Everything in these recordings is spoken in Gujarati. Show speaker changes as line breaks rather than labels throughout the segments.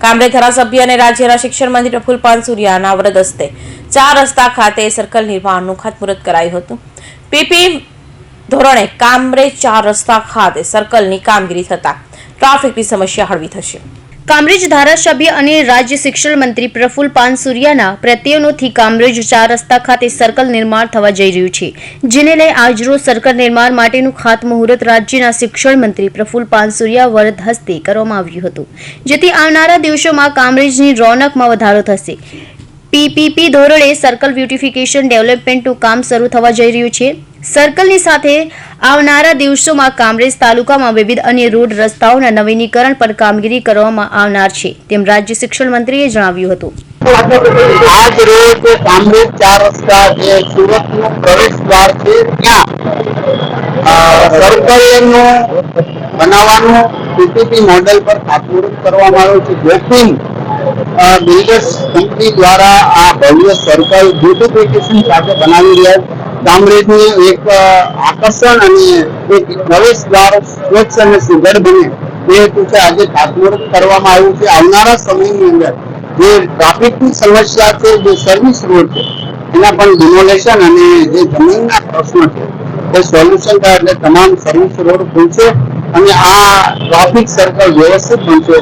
કામરેજ ધારાસભ્ય અને રાજ્યના શિક્ષણ મંત્રી પ્રફુલ પાનસુરિયાના વ્રત હસ્તે ચાર રસ્તા ખાતે સર્કલ નિર્માણનું ખાતમુહૂર્ત કરાયું હતું. પીપી ધોરણે કામરેજ ચાર રસ્તા ખાતે સર્કલની કામગીરી થતા ટ્રાફિકની સમસ્યા હળવી થશે.
કામરેજ ધારાસભ્ય અને રાજ્ય શિક્ષણ મંત્રી પ્રફુલ પાનસુરિયાના પ્રત્યયોથી કામરેજ ચાર રસ્તા ખાતે સર્કલ નિર્માણ થવા જઈ રહ્યું છે, જેને લઈ આજરોજ સર્કલ નિર્માણ માટેનું ખાતમુહૂર્ત રાજ્યના શિક્ષણ મંત્રી પ્રફુલ પાનસુરિયા વરદ હસ્તે કરવામાં આવ્યું હતું, જેથી આવનારા દિવસોમાં કામરેજની રોનકમાં વધારો થશે. પીપીપી ધોરણે સર્કલ બ્યુટિફિકેશન ડેવલપમેન્ટનું કામ શરૂ થવા જઈ રહ્યું છે. સર્કલની સાથે આવનારા દિવસોમાં કામરેજ તાલુકામાં વિવિધ અન્ય રોડ રસ્તાઓના નવીનીકરણ પર કામગીરી કરવામાં આવનાર છે, તેમ રાજ્ય શિક્ષણ મંત્રીએ જણાવ્યું હતું
આજ રોજ કામરેજ ચાર રસ્તા જે સુરતનું પ્રવેશ દ્વાર છે, ત્યાં સર્કલનું બનાવવાનું પીપીપી મોડેલ પર ખાતમુહૂર્ત કરવામાં આવ્યું છે ગોપિન બિલ્ડર્સ કંપની દ્વારા આ ભવ્ય સર્કલ બ્યુટિફિકેશન સાથે બનાવી રહ્યા છે. કામરેજની એક આકર્ષણ અને એક પ્રવેશ દ્વાર સ્વચ્છ અને સુઘડ બને. તે હેતુથી આજે ખાતમુહૂર્ત કરવામાં આવ્યું છે આવનારા સમયની અંદર. જે ટ્રાફિકની સમસ્યા છે, જે સર્વિસ રોડ છે, એના પણ ડિમોલેશન અને જે જમીનના પ્રશ્નો છે, એ સોલ્યુશન થાય એટલે તમામ સર્વિસ રોડ ખુલશે અને આ ટ્રાફિક સર્કલ વ્યવસ્થિત બનશે.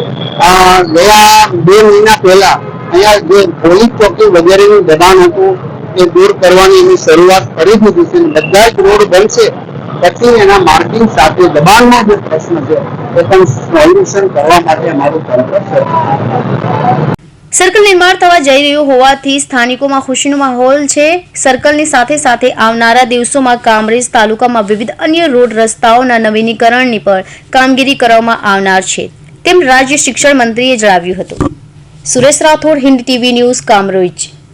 આ ગયા બે મહિના પહેલા અહીંયા જે પોલીસ ચોકી વગેરેનું દબાણ હતું એ દૂર કરવાની એની શરૂઆત કરી દીધી છે. બધા જ રોડ બનશે પછી એના માર્કિંગ સાથે દબાણનો જે પ્રશ્ન છે, એ પણ સોલ્યુશન કરવા માટે અમારું તંત્ર છે.
સર્કલ નિર્માણ થવા જઈ રહ્યું હોવાથી સ્થાનિકોમાં ખુશીનો માહોલ છે. સર્કલની સાથે સાથે આવનારા દિવસોમાં કામરેજ તાલુકામાં વિવિધ અન્ય રોડ રસ્તાઓના નવીનીકરણની પણ કામગીરી કરવામાં આવનાર છે. તેમ રાજ્ય શિક્ષણ મંત્રીએ જણાવ્યું હતું. Suresh Rathod, Hind TV news, Kamrej.